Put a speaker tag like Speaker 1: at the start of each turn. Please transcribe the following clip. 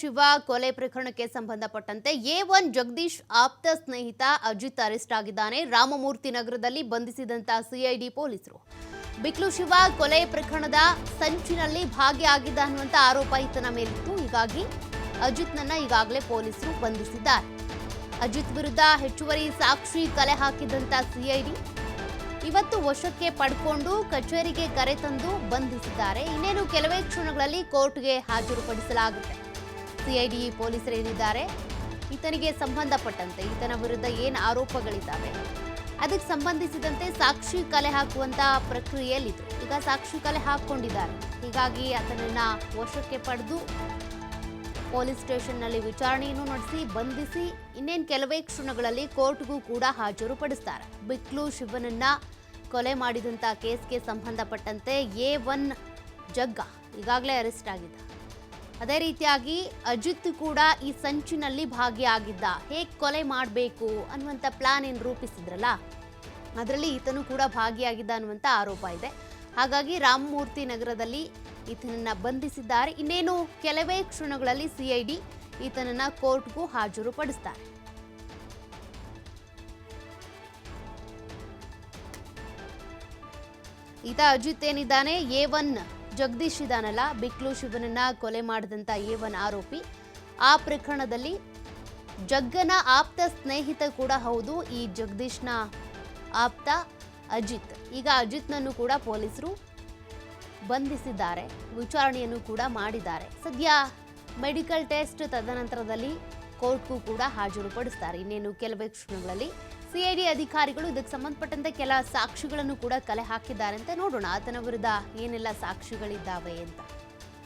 Speaker 1: ಶಿವ ಕೊಲೆ ಪ್ರಕರಣಕ್ಕೆ ಸಂಬಂಧಪಟ್ಟಂತೆ ಎ ಒನ್ ಜಗದೀಶ್ ಆಪ್ತ ಸ್ನೇಹಿತ ಅಜಿತ್ ಅರೆಸ್ಟ್ ಆಗಿದ್ದಾನೆ. ರಾಮಮೂರ್ತಿ ನಗರದಲ್ಲಿ ಬಂಧಿಸಿದಂತ ಸಿಐಡಿ ಪೊಲೀಸರು. ಬಿಕ್ಲು ಶಿವ ಕೊಲೆ ಪ್ರಕರಣದ ಸಂಚಿನಲ್ಲಿ ಭಾಗಿಯಾಗಿದ್ದ ಅನ್ನುವಂತ ಆರೋಪ ಈತನ ಮೇಲಿತ್ತು. ಹೀಗಾಗಿ ಅಜಿತ್ನನ್ನ ಈಗಾಗಲೇ ಪೊಲೀಸರು ಬಂಧಿಸಿದ್ದಾರೆ. ಅಜಿತ್ ವಿರುದ್ಧ ಹೆಚ್ಚುವರಿ ಸಾಕ್ಷಿ ಕಲೆ ಹಾಕಿದಂತ ಸಿಐಡಿ ಇವತ್ತು ವಶಕ್ಕೆ ಪಡ್ಕೊಂಡು ಕಚೇರಿಗೆ ಕರೆ ತಂದು ಬಂಧಿಸಿದ್ದಾರೆ. ಇನ್ನೇನು ಕೆಲವೇ ಕ್ಷಣಗಳಲ್ಲಿ ಕೋರ್ಟ್ಗೆ ಹಾಜರುಪಡಿಸಲಾಗುತ್ತೆ. ಸಿಐಡಿ ಪೊಲೀಸರು ಏನಿದ್ದಾರೆ ಈತನಿಗೆ ಸಂಬಂಧಪಟ್ಟಂತೆ, ಈತನ ವಿರುದ್ಧ ಏನು ಆರೋಪಗಳಿದ್ದಾವೆ? ಅದಕ್ಕೆ ಸಂಬಂಧಿಸಿದಂತೆ ಸಾಕ್ಷಿ ಕಲೆ ಹಾಕುವಂತ ಪ್ರಕ್ರಿಯೆಯಲ್ಲಿತ್ತು ಈಗ ಸಾಕ್ಷಿ ಕಲೆ ಹಾಕೊಂಡಿದ್ದಾರೆ ಹೀಗಾಗಿ ಅದನ್ನ ವಶಕ್ಕೆ ಪಡೆದು ಪೊಲೀಸ್ ಸ್ಟೇಷನ್ನಲ್ಲಿ ವಿಚಾರಣೆಯನ್ನು ನಡೆಸಿ, ಬಂಧಿಸಿ, ಇನ್ನೇನು ಕೆಲವೇ ಕ್ಷಣಗಳಲ್ಲಿ ಕೋರ್ಟ್ಗೂ ಕೂಡ ಹಾಜರುಪಡಿಸ್ತಾರೆ ಬಿಕ್ಲು ಶಿವನನ್ನ ಕೊಲೆ ಮಾಡಿದಂಥ ಕೇಸ್ಗೆ ಸಂಬಂಧಪಟ್ಟಂತೆ ಎ ಒನ್ ಜಗ್ಗ ಈಗಾಗಲೇ ಅರೆಸ್ಟ್ ಆಗಿದ್ದ. ಅದೇ ರೀತಿಯಾಗಿ ಅಜಿತ್ ಕೂಡ ಈ ಸಂಚಿನಲ್ಲಿ ಭಾಗಿಯಾಗಿದ್ದ. ಹೇಗೆ ಕೊಲೆ ಮಾಡಬೇಕು ಅನ್ನುವಂಥ ಪ್ಲಾನ್ ಏನು ರೂಪಿಸಿದ್ರಲ್ಲ, ಅದರಲ್ಲಿ ಈತನು ಕೂಡ ಭಾಗಿಯಾಗಿದ್ದ ಅನ್ನುವಂಥ ಆರೋಪ ಇದೆ. ಹಾಗಾಗಿ ರಾಮಮೂರ್ತಿ ನಗರದಲ್ಲಿ ಈತನನ್ನ ಬಂಧಿಸಿದ್ದಾರೆ. ಇನ್ನೇನು? ಕೆಲವೇ ಕ್ಷಣಗಳಲ್ಲಿ ಸಿಐಡಿ ಈತನನ್ನ ಕೋರ್ಟ್ಗೂ ಹಾಜರುಪಡಿಸ್ತಾರೆ ಈತ ಅಜಿತ್ ಏನಿದ್ದಾನೆ? ಎ ಒನ್ ಜಗದೀಶ್ ಇದಾನಲ್ಲ ಬಿಕ್ಲು ಶಿವನನ್ನ ಕೊಲೆ ಮಾಡಿದಂತ ಎ ಒನ್ ಆರೋಪಿ. ಆ ಪ್ರಕರಣದಲ್ಲಿ ಜಗ್ಗನ ಆಪ್ತ ಸ್ನೇಹಿತ ಕೂಡ ಹೌದು. ಈ ಜಗದೀಶ್ನ ಆಪ್ತ ಅಜಿತ್. ಈಗ ಅಜಿತ್ನನ್ನು ಕೂಡ ಪೊಲೀಸರು ಬಂಧಿಸಿದ್ದಾರೆ. ವಿಚಾರಣೆಯನ್ನು ಕೂಡ ಮಾಡಿದ್ದಾರೆ. ಸದ್ಯ ಮೆಡಿಕಲ್ ಟೆಸ್ಟ್ ತದನಂತರದಲ್ಲಿ ಕೋರ್ಟ್ಗೂ ಕೂಡ ಹಾಜರುಪಡಿಸ್ತಾರೆ. ಇನ್ನೇನು ಕೆಲವೇ ಕ್ಷಣಗಳಲ್ಲಿ ಸಿಐಡಿ ಅಧಿಕಾರಿಗಳು ಇದಕ್ಕೆ ಸಂಬಂಧಪಟ್ಟಂತೆ ಕೆಲ ಸಾಕ್ಷಿಗಳನ್ನು ಕೂಡ ಕಲೆ ಹಾಕಿದ್ದಾರೆ ಅಂತ ನೋಡೋಣ. ಆತನ ವಿರುದ್ಧ ಏನೆಲ್ಲ ಸಾಕ್ಷಿಗಳಿದ್ದಾವೆ ಅಂತ.